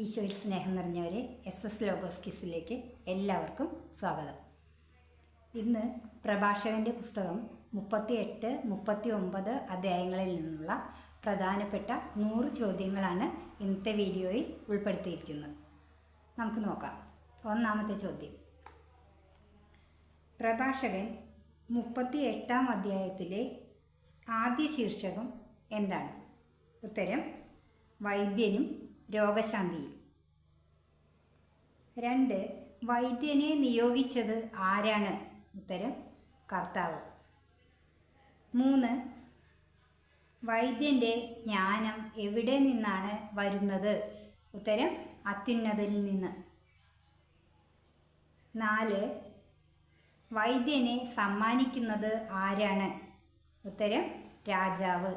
ഈശോയിൽ സ്നേഹം നിറഞ്ഞവരെ എസ് എസ് ലോഗോസ് ക്യൂസിലേക്ക് എല്ലാവർക്കും സ്വാഗതം. ഇന്ന് പ്രഭാഷകന്റെ പുസ്തകം മുപ്പത്തി എട്ട് മുപ്പത്തി ഒമ്പത് അധ്യായങ്ങളിൽ നിന്നുള്ള പ്രധാനപ്പെട്ട നൂറ് ചോദ്യങ്ങളാണ് ഇന്നത്തെ വീഡിയോയിൽ ഉൾപ്പെടുത്തിയിരിക്കുന്നത്. നമുക്ക് നോക്കാം. ഒന്നാമത്തെ ചോദ്യം. പ്രഭാഷകൻ മുപ്പത്തി എട്ടാം അധ്യായത്തിലെ ആദ്യ ശീർഷകം എന്താണ്? ഉത്തരം വൈദ്യനും രോഗശാന്തിയും രണ്ട് വൈദ്യനെ നിയോഗിച്ചത് ആരാണ്? ഉത്തരം കർത്താവ്. മൂന്ന് വൈദ്യന്റെ ജ്ഞാനം എവിടെ നിന്നാണ് വരുന്നത്? ഉത്തരം അത്യുന്നതിൽ നിന്ന്. നാല് വൈദ്യനെ സമ്മാനിക്കുന്നത് ആരാണ്? ഉത്തരം രാജാവ്.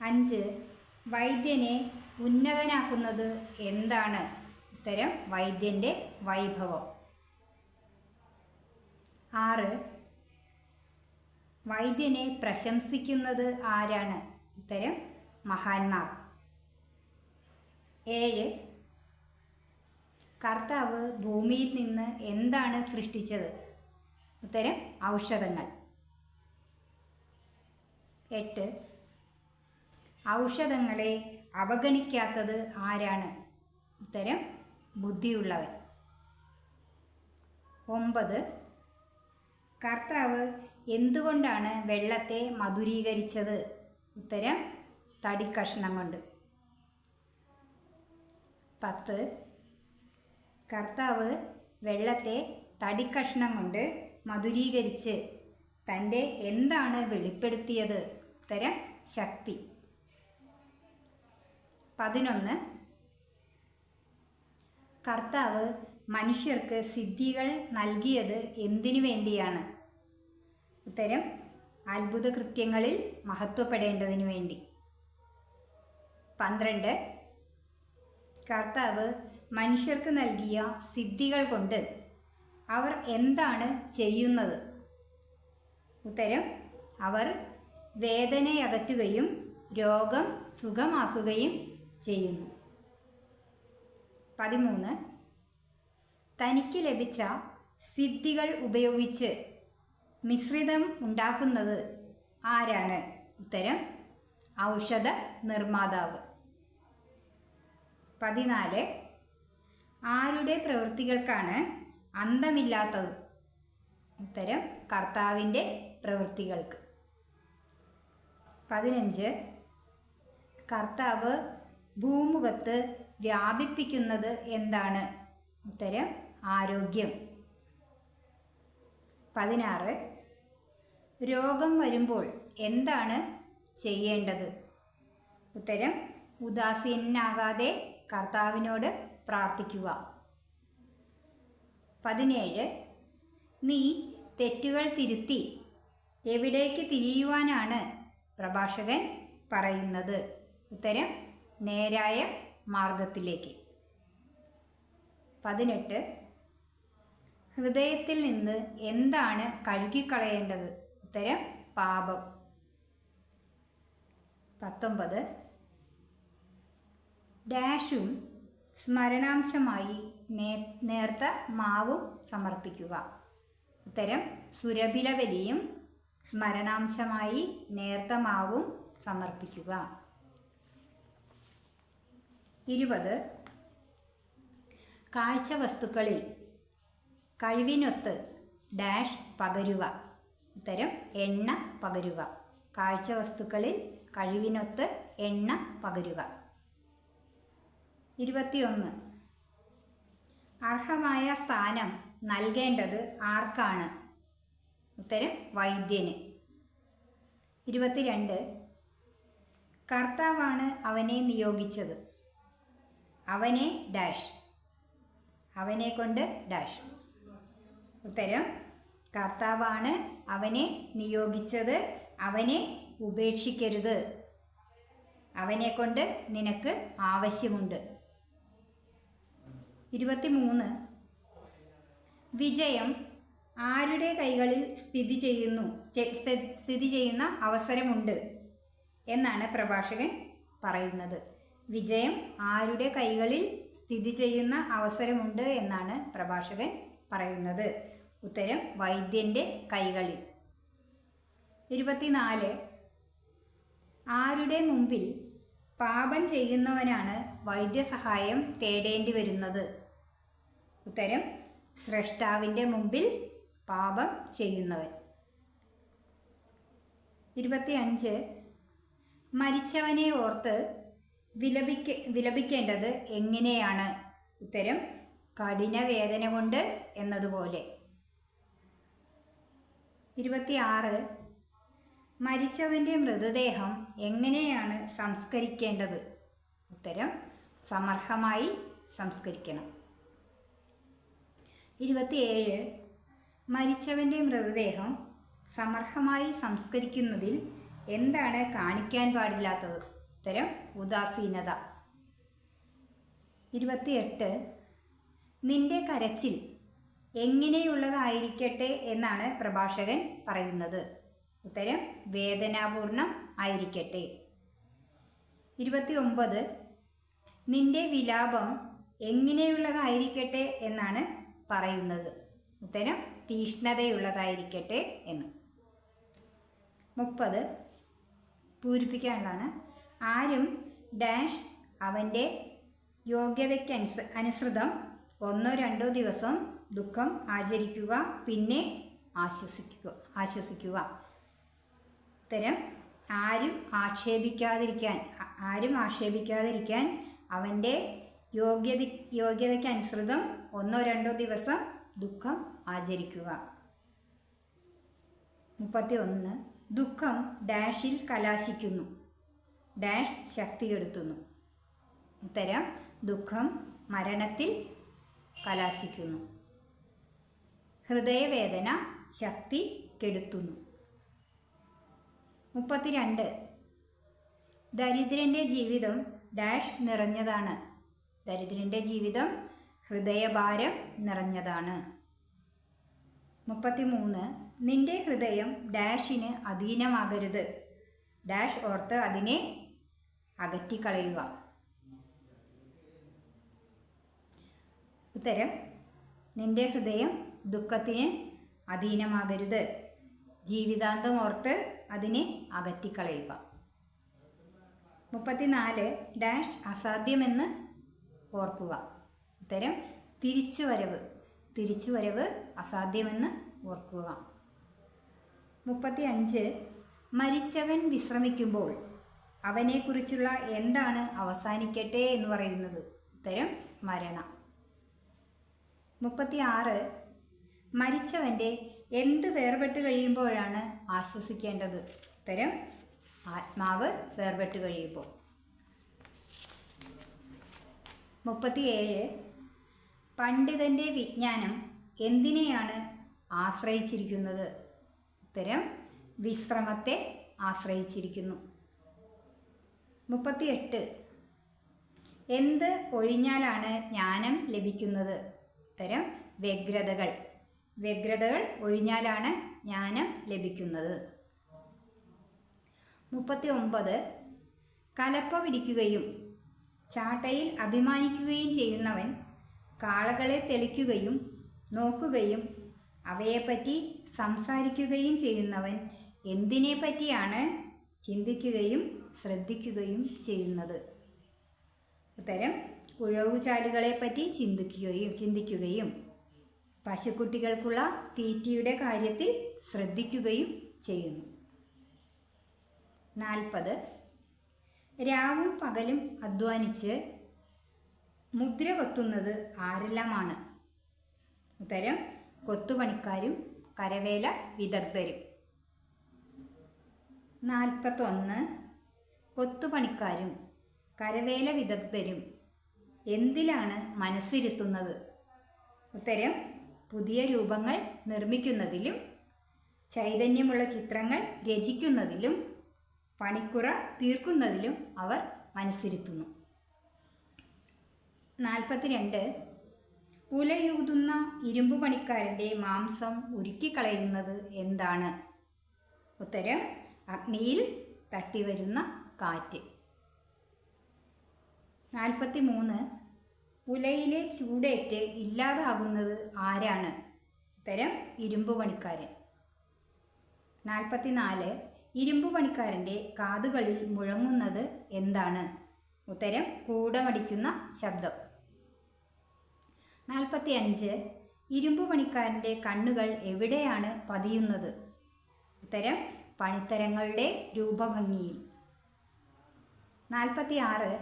അഞ്ച് വൈദ്യനെ ഉന്നതനാക്കുന്നത് എന്താണ്? ഉത്തരം വൈദ്യന്റെ വൈഭവം. ആറ്. വൈദ്യനെ പ്രശംസിക്കുന്നത് ആരാണ്? ഉത്തരം മഹാന്മാർ. ഏഴ്. കർത്താവ് ഭൂമിയിൽ നിന്ന് എന്താണ് സൃഷ്ടിച്ചത്? ഉത്തരം ഔഷധങ്ങൾ. എട്ട്. ഔഷധങ്ങളെ അവഗണിക്കാത്തത് ആരാണ്? ഉത്തരം ബുദ്ധിയുള്ളവൻ. ഒമ്പത് കർത്താവ് എന്തുകൊണ്ടാണ് വെള്ളത്തെ മധുരീകരിച്ചത്? ഉത്തരം തടിക്കഷ്ണം കൊണ്ട്. പത്ത് കർത്താവ് വെള്ളത്തെ തടിക്കഷ്ണം കൊണ്ട് മധുരീകരിച്ച് തന്റെ എന്താണ് വെളിപ്പെടുത്തിയത്? ഉത്തരം ശക്തി. പതിനൊന്ന്. കർത്താവ് മനുഷ്യർക്ക് സിദ്ധികൾ നൽകിയത് എന്തിനു വേണ്ടിയാണ്? ഉത്തരം അത്ഭുത കൃത്യങ്ങളിൽ മഹത്വപ്പെടേണ്ടതിനു വേണ്ടി. പന്ത്രണ്ട്. കർത്താവ് മനുഷ്യർക്ക് നൽകിയ സിദ്ധികൾ കൊണ്ട് അവർ എന്താണ് ചെയ്യുന്നത്? ഉത്തരം അവർ വേദനയകറ്റുകയും രോഗം സുഖമാക്കുകയും ചെയ്യുന്നു. പതിമൂന്ന്. തനിക്ക് ലഭിച്ച സിദ്ധികൾ ഉപയോഗിച്ച് മിശ്രിതം ഉണ്ടാക്കുന്നത് ആരാണ്? ഉത്തരം ഔഷധ നിർമ്മാതാവ്. പതിനാല്. ആരുടെ പ്രവൃത്തികൾക്കാണ് അന്തമില്ലാത്തത്? ഉത്തരം കർത്താവിന്റെ പ്രവൃത്തികൾക്ക്. പതിനഞ്ച്. കർത്താവ് ഭൂമുഖത്ത് വ്യാപിപ്പിക്കുന്നത് എന്താണ്? ഉത്തരം ആരോഗ്യം. പതിനാറ്. രോഗം വരുമ്പോൾ എന്താണ് ചെയ്യേണ്ടത്? ഉത്തരം ഉദാസീനാകാതെ കർത്താവിനോട് പ്രാർത്ഥിക്കുക. പതിനേഴ്. നീ തെറ്റുകൾ തിരുത്തി എവിടേക്ക് തിരിയുവാനാണ് പ്രഭാഷകൻ പറയുന്നത്? ഉത്തരം നേരായ മാർഗത്തിലേക്ക് പതിനെട്ട്. ഹൃദയത്തിൽ നിന്ന് എന്താണ് കഴുകിക്കളയേണ്ടത്? ഉത്തരം പാപം. പത്തൊമ്പത്. ഡാഷും സ്മരണാംശമായി നേ നേർത്ത മാവും സമർപ്പിക്കുക. ഉത്തരം സുരഭിലവലിയും സ്മരണാംശമായി നേർത്ത മാവും സമർപ്പിക്കുക. ഇരുപത്. കാഴ്ച വസ്തുക്കളിൽ കഴിവിനൊത്ത് ഡാഷ് പകരുക. ഉത്തരം എണ്ണ പകരുക. കാഴ്ച വസ്തുക്കളിൽ കഴിവിനൊത്ത് എണ്ണ പകരുക. ഇരുപത്തിയൊന്ന്. അർഹമായ സ്ഥാനം നൽകേണ്ടത് ആർക്കാണ്? ഉത്തരം വൈദ്യന്. ഇരുപത്തിരണ്ട്. കർത്താവാണ് അവനെ നിയോഗിച്ചത്. അവനെ ഡാഷ്. അവനെ കൊണ്ട് ഡാഷ്. ഉത്തരം കർത്താവാണ് അവനെ നിയോഗിച്ചത് അവനെ ഉപേക്ഷിക്കരുത്. അവനെ കൊണ്ട് നിനക്ക് ആവശ്യമുണ്ട്. ഇരുപത്തിമൂന്ന്. വിജയം ആരുടെ കൈകളിൽ സ്ഥിതി ചെയ്യുന്നു? സ്ഥിതി ചെയ്യുന്ന അവസരമുണ്ട് എന്നാണ് പ്രഭാഷകൻ പറയുന്നത്. വിജയം ആരുടെ കൈകളിൽ സ്ഥിതി ചെയ്യുന്ന അവസരമുണ്ട് എന്നാണ് പ്രഭാഷകൻ പറയുന്നത്. ഉത്തരം വൈദ്യന്റെ കൈകളിൽ. ഇരുപത്തിനാല്. ആരുടെ മുമ്പിൽ പാപം ചെയ്യുന്നവനാണ് വൈദ്യസഹായം തേടേണ്ടി വരുന്നത്? ഉത്തരം സ്രഷ്ടാവിന്റെ മുമ്പിൽ പാപം ചെയ്യുന്നവൻ. ഇരുപത്തിയഞ്ച്. മരിച്ചവനെ ഓർത്ത് വിലപിക്ക വിലപിക്കേണ്ടത് എങ്ങനെയാണ്? ഉത്തരം കഠിന വേദന കൊണ്ട് എന്നതുപോലെ. ഇരുപത്തിയാറ്. മരിച്ചവന്റെ മൃതദേഹം എങ്ങനെയാണ് സംസ്കരിക്കേണ്ടത്? ഉത്തരം സമർഹമായി സംസ്കരിക്കണം. ഇരുപത്തിയേഴ്. മരിച്ചവന്റെ മൃതദേഹം സമർഹമായി സംസ്കരിക്കുന്നതിൽ എന്താണ് കാണിക്കാൻ പാടില്ലാത്തത്? ഉത്തരം ഉദാസീനത. ഇരുപത്തിയെട്ട്. നിന്റെ കരച്ചിൽ എങ്ങനെയുള്ളതായിരിക്കട്ടെ എന്നാണ് പ്രഭാഷകൻ പറയുന്നത്. ഉത്തരം വേദനാപൂർണം ആയിരിക്കട്ടെ. ഇരുപത്തി ഒമ്പത് നിന്റെ വിലാപം എങ്ങനെയുള്ളതായിരിക്കട്ടെ എന്നാണ് പറയുന്നത്. ഉത്തരം തീഷ്ണതയുള്ളതായിരിക്കട്ടെ എന്ന്. മുപ്പത്. പൂരിപ്പിക്കാനുള്ളതാണ്. ആരും ഡാഷ് അവന്റെ യോഗ്യതയ്ക്കനുസ അനുസൃതം ഒന്നോ രണ്ടോ ദിവസം ദുഃഖം ആചരിക്കുക പിന്നെ ആശ്വസിക്കുക ആശ്വസിക്കുക. ഉത്തരം ആരും ആക്ഷേപിക്കാതിരിക്കാൻ ആരും ആക്ഷേപിക്കാതിരിക്കാൻ അവന്റെ യോഗ്യത യോഗ്യതയ്ക്കനുസൃതം ഒന്നോ രണ്ടോ ദിവസം ദുഃഖം ആചരിക്കുക. മുപ്പത്തി ഒന്ന് ദുഃഖം ഡാഷിൽ കലാശിക്കുന്നു. ഡാഷ് ശക്തി കെടുത്തുന്നു ഉത്തരം ദുഃഖം മരണത്തിൽ കലാശിക്കുന്നു. ഹൃദയവേദന ശക്തി കെടുത്തുന്നു. മുപ്പത്തിരണ്ട്. ദരിദ്രന്റെ ജീവിതം ഡാഷ് നിറഞ്ഞതാണ്. ദരിദ്രന്റെ ജീവിതം ഹൃദയഭാരം നിറഞ്ഞതാണ്. മുപ്പത്തിമൂന്ന്. നിന്റെ ഹൃദയം ഡാഷിന് അധീനമാകരുത്. ഡാഷ് ഓർത്ത് അതിനെ അകറ്റിക്കളയുക. ഉത്തരം നിന്റെ ഹൃദയം ദുഃഖത്തിന് അധീനമാകരുത്. ജീവിതാന്തം ഓർത്ത് അതിനെ അകറ്റിക്കളയുക. മുപ്പത്തിനാല് ഡാഷ് അസാധ്യമെന്ന് ഓർക്കുക. ഉത്തരം തിരിച്ചുവരവ്. തിരിച്ചുവരവ് അസാധ്യമെന്ന് ഓർക്കുക. മുപ്പത്തി അഞ്ച് മരിച്ചവൻ വിശ്രമിക്കുമ്പോൾ അവനെക്കുറിച്ചുള്ള എന്താണ് അവസാനിക്കട്ടെ എന്ന് പറയുന്നത്? ഉത്തരം സ്മരണ. മുപ്പത്തി ആറ് മരിച്ചവന്റെ എന്ത് വേർപെട്ട് കഴിയുമ്പോഴാണ് ആശ്വസിക്കേണ്ടത്? ഉത്തരം ആത്മാവ് വേർപെട്ട് കഴിയുമ്പോൾ. മുപ്പത്തിയേഴ്. പണ്ഡിതന്റെ വിജ്ഞാനം എന്തിനെയാണ് ആശ്രയിച്ചിരിക്കുന്നത്? ഉത്തരം വിശ്രമത്തെ ആശ്രയിച്ചിരിക്കുന്നു. മുപ്പത്തിയെട്ട്. എന്ത് ഒഴിഞ്ഞാലാണ് ജ്ഞാനം ലഭിക്കുന്നത്? ഉത്തരം വ്യഗ്രതകൾ. വ്യഗ്രതകൾ ഒഴിഞ്ഞാലാണ് ജ്ഞാനം ലഭിക്കുന്നത്. മുപ്പത്തി ഒമ്പത് കലപ്പ പിടിക്കുകയും ചാട്ടയിൽ അഭിമാനിക്കുകയും ചെയ്യുന്നവൻ കാളകളെ തെളിക്കുകയും നോക്കുകയും അവയെപ്പറ്റി സംസാരിക്കുകയും ചെയ്യുന്നവൻ എന്തിനെപ്പറ്റിയാണ് ചിന്തിക്കുകയും ശ്രദ്ധിക്കുകയും ചെയ്യുന്നത്. ഉത്തരം ഉഴവുചാലുകളെ പറ്റി ചിന്തിക്കുകയും ചിന്തിക്കുകയും. പശുക്കുട്ടികൾക്കുള്ള തീറ്റയുടെ കാര്യത്തിൽ ശ്രദ്ധിക്കുകയും ചെയ്യുന്നു. നാൽപ്പത് രാവും പകലും അധ്വാനിച്ച് മുദ്ര കൊത്തുന്നത് ആരെല്ലാമാണ്? ഉത്തരം കൊത്തുപണിക്കാരും കരവേല വിദഗ്ധരും. നാൽപ്പത്തൊന്ന് കൊത്തുപണിക്കാരും കരവേല വിദഗ്ധരും എന്തിലാണ് മനസ്സിരുത്തുന്നത്? ഉത്തരം പുതിയ രൂപങ്ങൾ നിർമ്മിക്കുന്നതിലും ചൈതന്യമുള്ള ചിത്രങ്ങൾ രചിക്കുന്നതിലും പണിക്കുറ തീർക്കുന്നതിലും അവർ മനസ്സിരുത്തുന്നു. നാൽപ്പത്തിരണ്ട്. ഉലയൂതുന്ന ഇരുമ്പ് പണിക്കാരന്റെ മാംസം ഉരുക്കിക്കളയുന്നത് എന്താണ്? ഉത്തരം അഗ്നിയിൽ തട്ടിവരുന്ന കാറ്റ്. നാൽപ്പത്തി മൂന്ന് ഉലയിലെ ചൂടേറ്റ് ഇല്ലാതാകുന്നത് ആരാണ്? ഉത്തരം ഇരുമ്പ് പണിക്കാരൻ. നാൽപ്പത്തിനാല്. ഇരുമ്പ് പണിക്കാരന്റെ കാതുകളിൽ മുഴങ്ങുന്നത് എന്താണ്? ഉത്തരം കൂടമടിക്കുന്ന ശബ്ദം. നാൽപ്പത്തി അഞ്ച് ഇരുമ്പ് പണിക്കാരന്റെ കണ്ണുകൾ എവിടെയാണ് പതിയുന്നത്? ഉത്തരം പണിത്തരങ്ങളുടെ രൂപഭംഗിയിൽ. നാൽപ്പത്തി ആറ്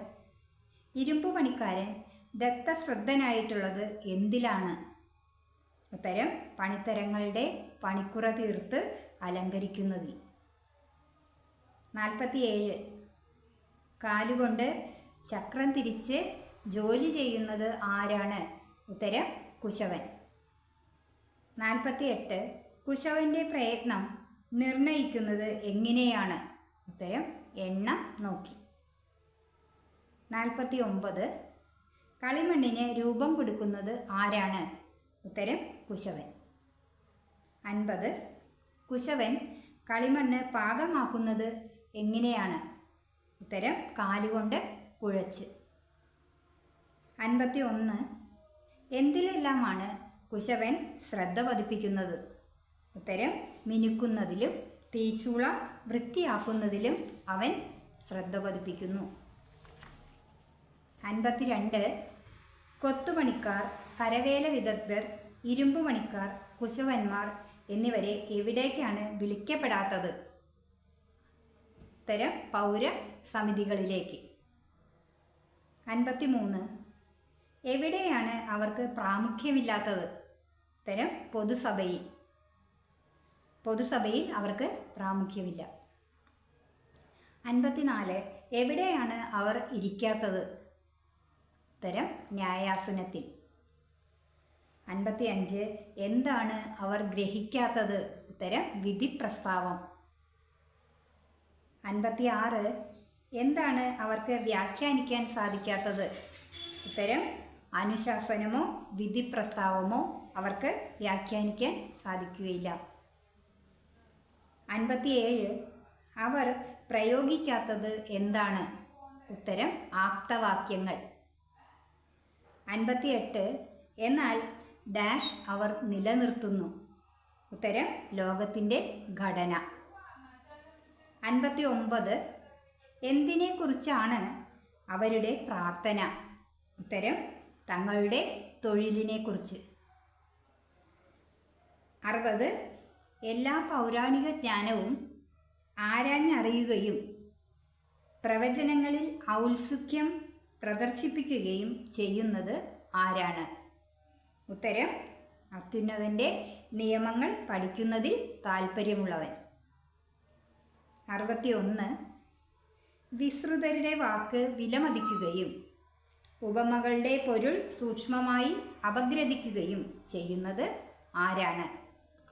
ഇരുമ്പ് പണിക്കാരൻ ദത്തശ്രദ്ധനായിട്ടുള്ളത് എന്തിലാണ്? ഉത്തരം പണിത്തരങ്ങളുടെ പണിക്കുറ തീർത്ത് അലങ്കരിക്കുന്നതിൽ. നാൽപ്പത്തിയേഴ് കാലുകൊണ്ട് ചക്രം തിരിച്ച് ജോലി ചെയ്യുന്നത് ആരാണ്? ഉത്തരം കുശവൻ. നാൽപ്പത്തിയെട്ട് കുശവന്റെ പ്രയത്നം നിർണയിക്കുന്നത് എങ്ങനെയാണ്? ഉത്തരം എണ്ണം നോക്കി. നാൽപ്പത്തി ഒമ്പത് കളിമണ്ണിന് രൂപം കൊടുക്കുന്നത് ആരാണ്? ഉത്തരം കുശവൻ. അൻപത്. കുശവൻ കളിമണ്ണ് പാകമാക്കുന്നത് എങ്ങനെയാണ്? ഉത്തരം കാലുകൊണ്ട് കുഴച്ച്. അൻപത്തി ഒന്ന് എന്തിലെല്ലാമാണ് കുശവൻ ശ്രദ്ധ പതിപ്പിക്കുന്നത്? ഉത്തരം മിനുക്കുന്നതിലും തീച്ചൂള വൃത്തിയാക്കുന്നതിലും അവൻ ശ്രദ്ധ പതിപ്പിക്കുന്നു. അൻപത്തിരണ്ട് കൊത്തുപണിക്കാർ കരവേല വിദഗ്ധർ ഇരുമ്പ് പണിക്കാർ കുശവന്മാർ എന്നിവരെ എവിടേക്കാണ് വിളിക്കപ്പെടാത്തത്? ഉത്തരം പൗര സമിതികളിലേക്ക്. അൻപത്തിമൂന്ന് എവിടെയാണ് അവർക്ക് പ്രാമുഖ്യമില്ലാത്തത്? ഉത്തരം പൊതുസഭയിൽ. പൊതുസഭയിൽ അവർക്ക് പ്രാമുഖ്യമില്ല. അൻപത്തിനാല് എവിടെയാണ് അവർ ഇരിക്കാത്തത്? ഉത്തരം ന്യായാസനത്തിൽ. അൻപത്തി അഞ്ച് എന്താണ് അവർ ഗ്രഹിക്കാത്തത്? ഉത്തരം വിധി പ്രസ്താവം അൻപത്തി ആറ് എന്താണ് അവർക്ക് വ്യാഖ്യാനിക്കാൻ സാധിക്കാത്തത്? ഉത്തരം അനുശാസനമോ വിധി പ്രസ്താവമോ അവർക്ക് വ്യാഖ്യാനിക്കാൻ സാധിക്കുകയില്ല. അൻപത്തിയേഴ്. അവർ പ്രയോഗിക്കാത്തത് എന്താണ്? ഉത്തരം ആപ്തവാക്യങ്ങൾ. അൻപത്തിയെട്ട്. എന്നാൽ ഡാഷ് അവർ നിലനിർത്തുന്നു. ഉത്തരം ലോകത്തിന്റെ ഘടന. അൻപത്തി ഒമ്പത് എന്തിനെക്കുറിച്ചാണ് അവരുടെ പ്രാർത്ഥന? ഉത്തരം തങ്ങളുടെ തൊഴിലിനെക്കുറിച്ച്. അറുപത്. എല്ലാ പൗരാണിക ജ്ഞാനവും ആരാഞ്ഞറിയുകയും പ്രവചനങ്ങളിൽ ഔത്സുക്യം പ്രദർശിപ്പിക്കുകയും ചെയ്യുന്നത് ആരാണ്? ഉത്തരം അത്യുന്നതന്റെ നിയമങ്ങൾ പഠിക്കുന്നതിൽ താൽപ്പര്യമുള്ളവൻ. അറുപത്തിയൊന്ന് വിസ്തൃതരുടെ വാക്ക് വിലമതിക്കുകയും ഉപമകളുടെ പൊരുൾ സൂക്ഷ്മമായി അപഗ്രഥിക്കുകയും ചെയ്യുന്നത് ആരാണ്?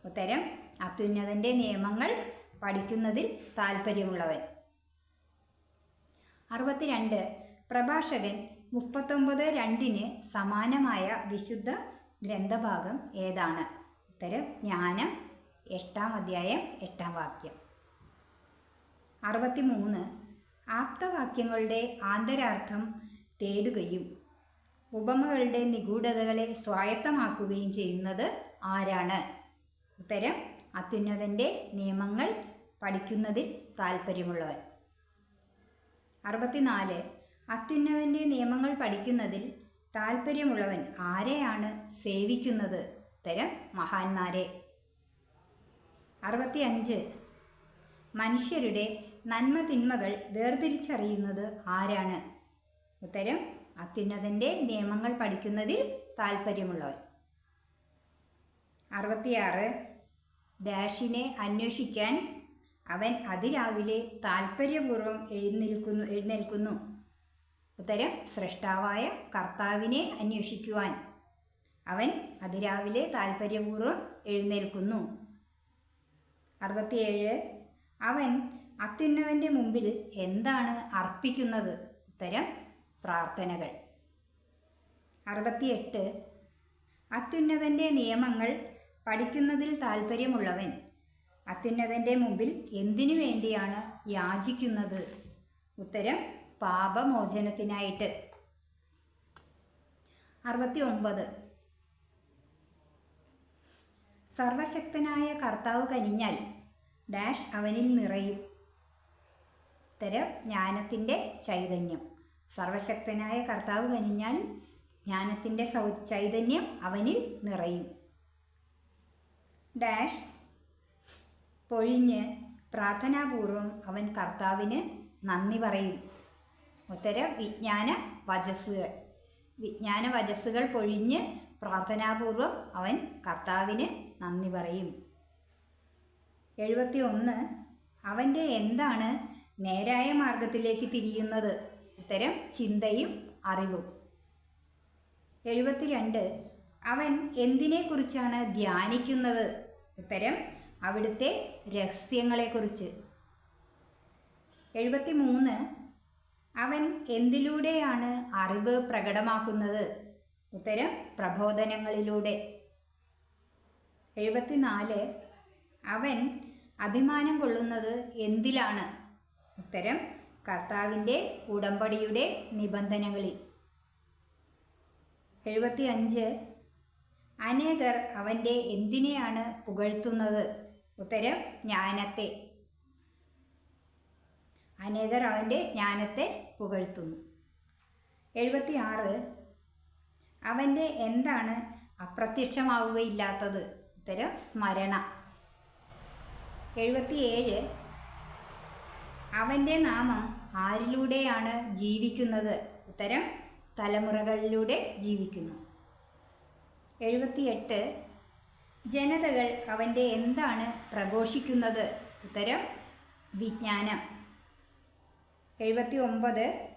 ഉത്തരം അത്യുന്നതന്റെ നിയമങ്ങൾ പഠിക്കുന്നതിൽ താൽപ്പര്യമുള്ളവൻ. അറുപത്തിരണ്ട് പ്രഭാഷകൻ മുപ്പത്തൊമ്പത് രണ്ടിന് സമാനമായ വിശുദ്ധ ഗ്രന്ഥഭാഗം ഏതാണ്? ഉത്തരം ജ്ഞാനം. എട്ടാം അധ്യായം എട്ടാം വാക്യം. അറുപത്തിമൂന്ന്. ആപ്തവാക്യങ്ങളുടെ ആന്തരാർത്ഥം തേടുകയും ഉപമകളുടെ നിഗൂഢതകളെ സ്വായത്തമാക്കുകയും ചെയ്യുന്നത് ആരാണ്? ഉത്തരം അത്യുന്നതന്റെ നിയമങ്ങൾ പഠിക്കുന്നതിൽ താൽപ്പര്യമുള്ളവൻ. അറുപത്തിനാല്. അത്യുന്നതന്റെ നിയമങ്ങൾ പഠിക്കുന്നതിൽ താൽപ്പര്യമുള്ളവൻ ആരെയാണ് സേവിക്കുന്നത്? തരം മഹാന്മാരെ. അറുപത്തി അഞ്ച് മനുഷ്യരുടെ നന്മ തിന്മകൾ വേർതിരിച്ചറിയുന്നത് ആരാണ്? ഉത്തരം അത്യുന്നതന്റെ നിയമങ്ങൾ പഠിക്കുന്നതിൽ താൽപ്പര്യമുള്ളവർ അറുപത്തിയാറ്. ഡാഷിനെ അന്വേഷിക്കാൻ അവൻ അതിരാവിലെ താൽപ്പര്യപൂർവം എഴുന്നേൽക്കുന്നു എഴുന്നേൽക്കുന്നു. ഉത്തരം സൃഷ്ടാവായ കർത്താവിനെ അന്വേഷിക്കുവാൻ. അവൻ അതിരാവിലെ താൽപ്പര്യപൂർവം എഴുന്നേൽക്കുന്നു. അറുപത്തിയേഴ്. അവൻ അത്യുന്നവന്റെ മുമ്പിൽ എന്താണ് അർപ്പിക്കുന്നത്? ഉത്തരം പ്രാർത്ഥനകൾ. അറുപത്തിയെട്ട്. അത്യുന്നതന്റെ നിയമങ്ങൾ പഠിക്കുന്നതിൽ താൽപ്പര്യമുള്ളവൻ അത്യുന്നതന്റെ മുമ്പിൽ എന്തിനു വേണ്ടിയാണ് യാചിക്കുന്നത്? ഉത്തരം പാപമോചനത്തിനായിട്ട്. അറുപത്തി ഒമ്പത് സർവശക്തനായ കർത്താവ് കനിഞ്ഞാൽ ഡാഷ് അവനിൽ നിറയും. ഉത്തരം ജ്ഞാനത്തിന്റെ ചൈതന്യം. സർവശക്തനായ കർത്താവ് കനിഞ്ഞാൽ ജ്ഞാനത്തിന്റെ സൗ ചൈതന്യം അവനിൽ നിറയും. ഡാഷ് പൊഴിഞ്ഞ് പ്രാർത്ഥനാപൂർവം അവൻ കർത്താവിന് നന്ദി പറയും. ഉത്തരം വിജ്ഞാന വചസ്സുകൾ വിജ്ഞാന വചസ്സുകൾ പൊഴിഞ്ഞ് പ്രാർത്ഥനാപൂർവം അവൻ കർത്താവിന് നന്ദി പറയും. എഴുപത്തി ഒന്ന് അവന്റെ എന്താണ് നേരായ മാർഗത്തിലേക്ക് തിരിയുന്നത്? ഉത്തരം ചിന്തയും അറിവും. എഴുപത്തിരണ്ട്. അവൻ എന്തിനെക്കുറിച്ചാണ് ധ്യാനിക്കുന്നത്? ഉത്തരം അവിടുത്തെ രഹസ്യങ്ങളെക്കുറിച്ച്. എഴുപത്തി മൂന്ന് അവൻ എന്തിലൂടെയാണ് അറിവ് പ്രകടമാക്കുന്നത്? ഉത്തരം പ്രബോധനങ്ങളിലൂടെ. എഴുപത്തിനാല്. അവൻ അഭിമാനം കൊള്ളുന്നത് എന്തിലാണ്? ഉത്തരം കർത്താവിന്റെ ഉടമ്പടിയുടെ നിബന്ധനകളിൽ. എഴുപത്തി അഞ്ച് അനേകർ അവന്റെ എന്തിനെയാണ് പുകഴ്ത്തുന്നത്? ഉത്തരം ജ്ഞാനത്തെ. അനേകർ അവന്റെ ജ്ഞാനത്തെ പുകഴ്ത്തുന്നു. എഴുപത്തി ആറ് അവന്റെ എന്താണ് അപ്രത്യക്ഷമാവുകയില്ലാത്തത്? ഉത്തരം സ്മരണ. എഴുപത്തിയേഴ്. അവന്റെ നാമം ആരിലൂടെയാണ് ജീവിക്കുന്നത്? ഉത്തരം തലമുറകളിലൂടെ ജീവിക്കുന്നു. എഴുപത്തിയെട്ട്. ജനതകൾ അവന്റെ എന്താണ് പ്രഘോഷിക്കുന്നത്? ഉത്തരം വിജ്ഞാനം. എഴുപത്തി ഒമ്പത്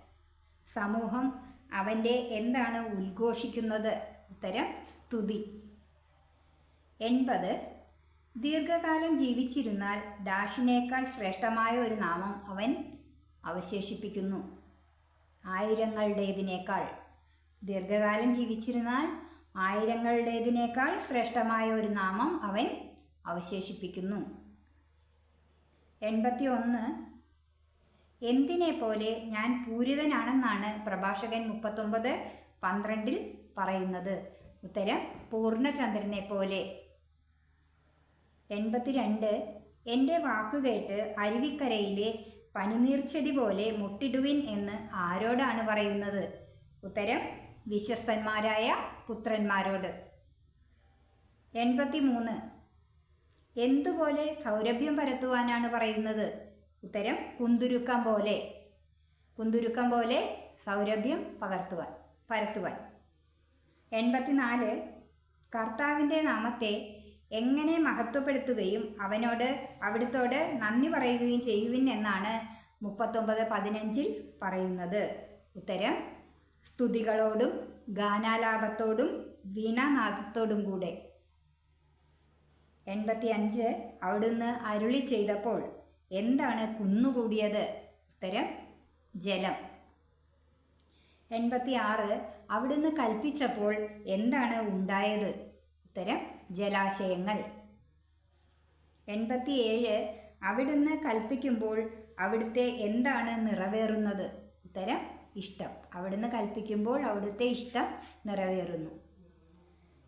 സമൂഹം അവന്റെ എന്താണ് ഉദ്ഘോഷിക്കുന്നത്? ഉത്തരം സ്തുതി. എൺപത്. ദീർഘകാലം ജീവിച്ചിരുന്നാൽ ഡാഷിനേക്കാൾ ശ്രേഷ്ഠമായ ഒരു നാമം അവൻ അവശേഷിപ്പിക്കുന്നു. ആയിരങ്ങളുടേതിനേക്കാൾ. ദീർഘകാലം ജീവിച്ചിരുന്നാൽ ആയിരങ്ങളുടേതിനേക്കാൾ ശ്രേഷ്ഠമായ ഒരു നാമം അവൻ അവശേഷിപ്പിക്കുന്നു. എൺപത്തി ഒന്ന് എന്തിനെ പോലെ ഞാൻ പൂരിതനാണെന്നാണ് പ്രഭാഷകൻ മുപ്പത്തൊമ്പത് പന്ത്രണ്ടിൽ പറയുന്നത്. ഉത്തരം പൂർണചന്ദ്രനെ പോലെ എൺപത്തിരണ്ട് എന്റെ വാക്കുകേട്ട് അരുവിക്കരയിലെ പനിനീർച്ചെടി പോലെ മുട്ടിടുവിൻ എന്ന് ആരോടാണ് പറയുന്നത്? ഉത്തരം വിശ്വസ്തന്മാരായ പുത്രന്മാരോട്. എൺപത്തി മൂന്ന് എന്തുപോലെ സൗരഭ്യം പരത്തുവാനാണ് പറയുന്നത്? ഉത്തരം കുന്തുരുക്കം പോലെ. കുന്തുരുക്കം പോലെ സൗരഭ്യം പകർത്തുവാൻ പരത്തുവാൻ. എൺപത്തിനാല്. കർത്താവിന്റെ നാമത്തെ എങ്ങനെ മഹത്വപ്പെടുത്തുകയും അവനോട് അവിടുത്തോട് നന്ദി പറയുകയും ചെയ്യുവിൻ എന്നാണ് മുപ്പത്തൊമ്പത് പതിനഞ്ചിൽ പറയുന്നത്. ഉത്തരം സ്തുതികളോടും ഗാനാലാപത്തോടും വീണാനാദത്തോടും കൂടെ. എൺപത്തി അഞ്ച് അവിടുന്ന് അരുളി ചെയ്തപ്പോൾ എന്താണ് കുന്നുകൂടിയത്? ഉത്തരം ജലം. എൺപത്തി ആറ് അവിടുന്ന് കൽപ്പിച്ചപ്പോൾ എന്താണ് ഉണ്ടായത്? ഉത്തരം ജലാശയങ്ങൾ. എൺപത്തി ഏഴ് അവിടുന്ന് കൽപ്പിക്കുമ്പോൾ അവിടുത്തെ എന്താണ് നിറവേറുന്നത്? ഉത്തരം ഇഷ്ടം. അവിടുന്ന് കൽപ്പിക്കുമ്പോൾ അവിടുത്തെ ഇഷ്ടം നിറവേറുന്നു.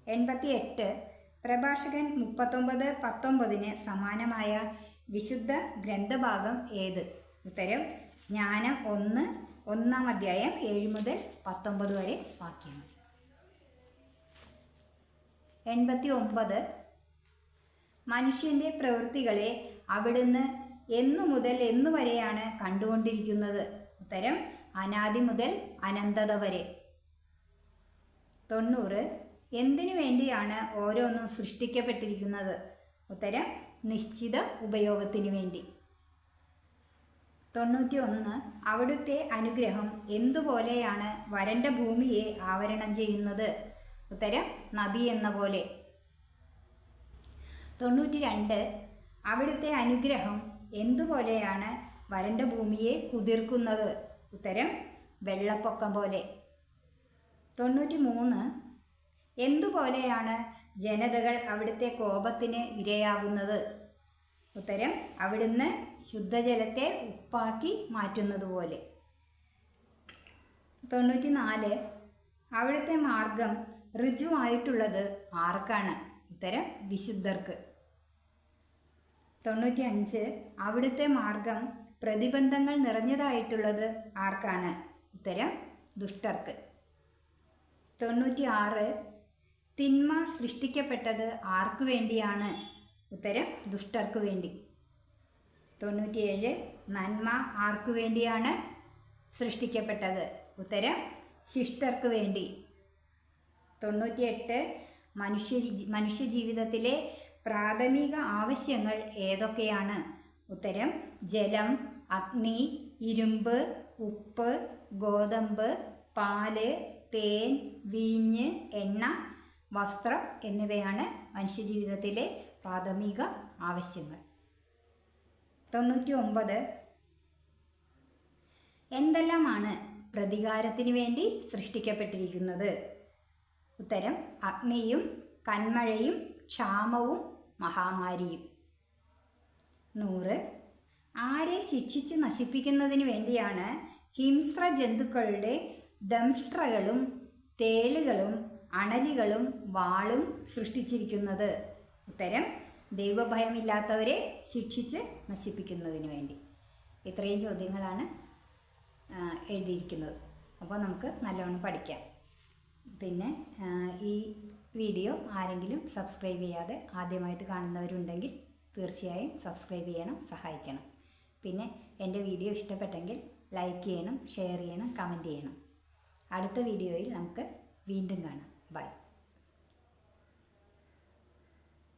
എൺപത്തി എട്ട് പ്രഭാഷകൻ മുപ്പത്തൊമ്പത് പത്തൊമ്പതിന് സമാനമായ വിശുദ്ധ ഗ്രന്ഥഭാഗം ഏത്? ഉത്തരം ജ്ഞാനം ഒന്ന് ഒന്നാം അധ്യായം ഏഴ് മുതൽ പത്തൊമ്പത് വരെ വാക്യങ്ങൾ. എൺപത്തി ഒമ്പത് മനുഷ്യന്റെ പ്രവൃത്തികളെ അവിടുന്ന് എന്നു മുതൽ എന്നു വരെയാണ് കണ്ടുകൊണ്ടിരിക്കുന്നത്. ഉത്തരം അനാദി മുതൽ അനന്തത വരെ. തൊണ്ണൂറ്. എന്തിനു വേണ്ടിയാണ് ഓരോന്നും സൃഷ്ടിക്കപ്പെട്ടിരിക്കുന്നത്? ഉത്തരം നിശ്ചിത ഉപയോഗത്തിന് വേണ്ടി. തൊണ്ണൂറ്റി ഒന്ന് അവിടുത്തെ അനുഗ്രഹം എന്തുപോലെയാണ് വരണ്ട ഭൂമിയെ ആവരണം ചെയ്യുന്നത്? ഉത്തരം നദി എന്ന പോലെ. തൊണ്ണൂറ്റി രണ്ട് അവിടുത്തെ അനുഗ്രഹം എന്തുപോലെയാണ് വരണ്ട ഭൂമിയെ കുതിർക്കുന്നത്? ഉത്തരം വെള്ളപ്പൊക്കം പോലെ. തൊണ്ണൂറ്റി മൂന്ന് എന്തുപോലെയാണ് ജനതകൾ അവിടുത്തെ കോപത്തിന് ഇരയാകുന്നത് ഉത്തരം അവിടുന്ന് ശുദ്ധജലത്തെ ഉപ്പാക്കി മാറ്റുന്നത് പോലെ തൊണ്ണൂറ്റി നാല് അവിടുത്തെ മാർഗം ഋജുവായിട്ടുള്ളത് ആർക്കാണ്? ഉത്തരം വിശുദ്ധർക്ക്. തൊണ്ണൂറ്റി അഞ്ച് അവിടുത്തെ മാർഗം പ്രതിബന്ധങ്ങൾ നിറഞ്ഞതായിട്ടുള്ളത് ആർക്കാണ്? ഉത്തരം ദുഷ്ടർക്ക്. തൊണ്ണൂറ്റി ആറ് തിന്മ സൃഷ്ടിക്കപ്പെട്ടത് ആർക്കു വേണ്ടിയാണ്? ഉത്തരം ദുഷ്ടർക്കു വേണ്ടി. തൊണ്ണൂറ്റിയേഴ് നന്മ ആർക്കു വേണ്ടിയാണ് സൃഷ്ടിക്കപ്പെട്ടത്? ഉത്തരം ശിഷ്ടർക്ക് വേണ്ടി. തൊണ്ണൂറ്റിയെട്ട് മനുഷ്യ മനുഷ്യ ജീവിതത്തിലെ പ്രാഥമിക ആവശ്യങ്ങൾ ഏതൊക്കെയാണ്? ഉത്തരം ജലം അഗ്നി ഇരുമ്പ് ഉപ്പ് ഗോതമ്പ് പാൽ തേൻ വീഞ്ഞ് എണ്ണ വസ്ത്രം എന്നിവയാണ് മനുഷ്യജീവിതത്തിലെ പ്രാഥമിക ആവശ്യങ്ങൾ. തൊണ്ണൂറ്റി ഒമ്പത് എന്തെല്ലാമാണ് പ്രതികാരത്തിന് വേണ്ടി സൃഷ്ടിക്കപ്പെട്ടിരിക്കുന്നത്? ഉത്തരം അഗ്നിയും കന്മഴയും ക്ഷാമവും മഹാമാരിയും. നൂറ്. ആരെ ശിക്ഷിച്ച് നശിപ്പിക്കുന്നതിന് വേണ്ടിയാണ് ഹിംസ്ര ജന്തുക്കളുടെ ദംഷ്ട്രകളും തേളുകളും അണലികളും വാളും സൃഷ്ടിച്ചിരിക്കുന്നത്. ഉത്തരം ദൈവഭയമില്ലാത്തവരെ ശിക്ഷിച്ച് നശിപ്പിക്കുന്നതിന് വേണ്ടി. ഇത്രയും ചോദ്യങ്ങളാണ് എഴുതിയിരിക്കുന്നത്. അപ്പോൾ നമുക്ക് നല്ലോണം പഠിക്കാം. പിന്നെ ഈ വീഡിയോ ആരെങ്കിലും സബ്സ്ക്രൈബ് ചെയ്യാതെ ആദ്യമായിട്ട് കാണുന്നവരുണ്ടെങ്കിൽ തീർച്ചയായും സബ്സ്ക്രൈബ് ചെയ്യണം സഹായിക്കണം. പിന്നെ എന്റെ വീഡിയോ ഇഷ്ടപ്പെട്ടെങ്കിൽ ലൈക്ക് ചെയ്യണം ഷെയർ ചെയ്യണം കമന്റ് ചെയ്യണം. അടുത്ത വീഡിയോയിൽ നമുക്ക് വീണ്ടും കാണാം. Bye!